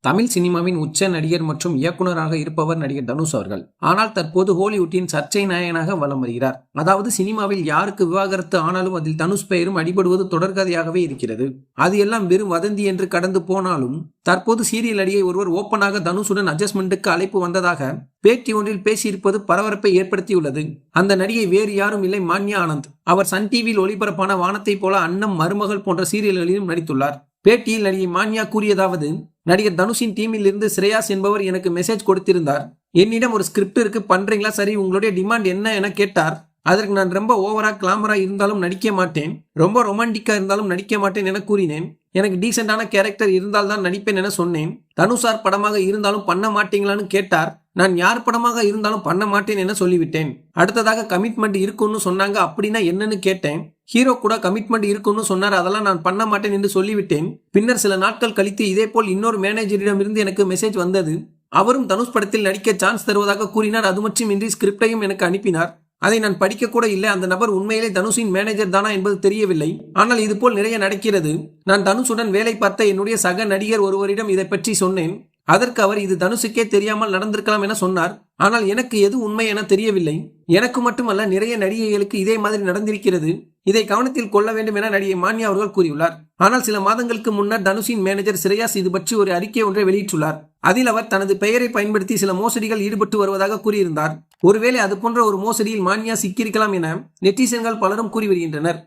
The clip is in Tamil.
தமிழ் சினிமாவின் உச்ச நடிகர் மற்றும் இயக்குனராக இருப்பவர் நடிகர் தனுஷ் அவர்கள். ஆனால் தற்போது ஹாலிவுட்டின் சர்ச்சை நாயகனாக வலம் வருகிறார். அதாவது சினிமாவில் யாருக்கு விவாகரத்து ஆனாலும் அதில் தனுஷ் பெயரும் அடிபடுவது தொடர்கதையாகவே இருக்கிறது. அது எல்லாம் வெறும் வதந்தி என்று கடந்து போனாலும் தற்போது சீரியல் நடிகை ஒருவர் ஓப்பனாக தனுஷுடன் அட்ஜஸ்ட்மெண்ட்டுக்கு அழைப்பு வந்ததாக பேட்டி ஒன்றில் பேசியிருப்பது பரபரப்பை ஏற்படுத்தியுள்ளது. அந்த நடிகை வேறு யாரும் இல்லை மான்யா ஆனந்த். அவர் சன் டிவியில் ஒளிபரப்பான வானத்தைப் போல அன்னம் மருமகள் போன்ற சீரியல்களிலும் நடித்துள்ளார். பேட்டியில் நடிகை மான்யா கூறியதாவது நடிகர் தனுஷின் டீமில் இருந்து ஸ்ரேயாஸ் என்பவர் எனக்கு மெசேஜ் கொடுத்திருந்தார். என்னிடம் ஒரு ஸ்கிரிப்ட் இருக்கு பண்றீங்களா? சரி உங்களுடைய டிமாண்ட் என்ன என கேட்டார். அதற்கு நான் ரொம்ப ஓவரா கிளாமரா இருந்தாலும் நடிக்க மாட்டேன். ரொம்ப ரொமான்டிக்கா இருந்தாலும் நடிக்க மாட்டேன் என கூறினேன். எனக்கு டீசெண்டான கேரக்டர் இருந்தால் தான் நடிப்பேன் என சொன்னேன். தனுஷார் படமாக இருந்தாலும் பண்ண மாட்டீங்களான்னு கேட்டார். நான் யார் படமாக இருந்தாலும் பண்ண மாட்டேன் என சொல்லிவிட்டேன். அடுத்ததாக கமிட்மெண்ட் இருக்குன்னு சொன்னாங்க அப்படின்னா என்னன்னு கேட்டேன். ஹீரோ கூட கமிட்மெண்ட் இருக்குன்னு சொன்னார். அதெல்லாம் நான் பண்ண மாட்டேன் என்று சொல்லிவிட்டேன். பின்னர் சில நாட்கள் கழித்து இதே போல் இன்னொரு மேனேஜரிடம் இருந்து எனக்கு மெசேஜ் வந்தது. அவரும் தனுஷ் படத்தில் நடிக்க சான்ஸ் தருவதாக கூறினார். அது மட்டுமின்றி ஸ்கிரிப்டையும் எனக்கு அனுப்பினார். அதை நான் படிக்க கூட இல்லை. அந்த நபர் உண்மையிலே தனுஷின் மேனேஜர் தானா என்பது தெரியவில்லை. ஆனால் இது போல் நிறைய நடக்கிறது. நான் தனுஷுடன் வேலை பார்த்த என்னுடைய சக நடிகர் ஒருவரிடம் இதை பற்றி சொன்னேன். அதற்கு அவர் இது தனுஷுக்கே தெரியாமல் நடந்திருக்கலாம் என சொன்னார். ஆனால் எனக்கு எது உண்மை என தெரியவில்லை. எனக்கு மட்டுமல்ல நிறைய நடிகைகளுக்கு இதே மாதிரி நடந்திருக்கிறது. இதை கவனத்தில் கொள்ள வேண்டும் என நடிகை மான்யா அவர்கள் கூறியுள்ளார். ஆனால் சில மாதங்களுக்கு முன்னர் தனுஷின் மேனேஜர் சிரேயாஸ் இது பற்றி ஒரு அறிக்கை ஒன்றை வெளியிட்டுள்ளார். அதில் அவர் தனது பெயரை பயன்படுத்தி சில மோசடிகள் ஈடுபட்டு வருவதாக கூறியிருந்தார். ஒருவேளை அது போன்ற ஒரு மோசடியில் மான்யா சிக்கியிருக்கலாம் என நெட்டிசன்கள் பலரும் கூறி வருகின்றனர்.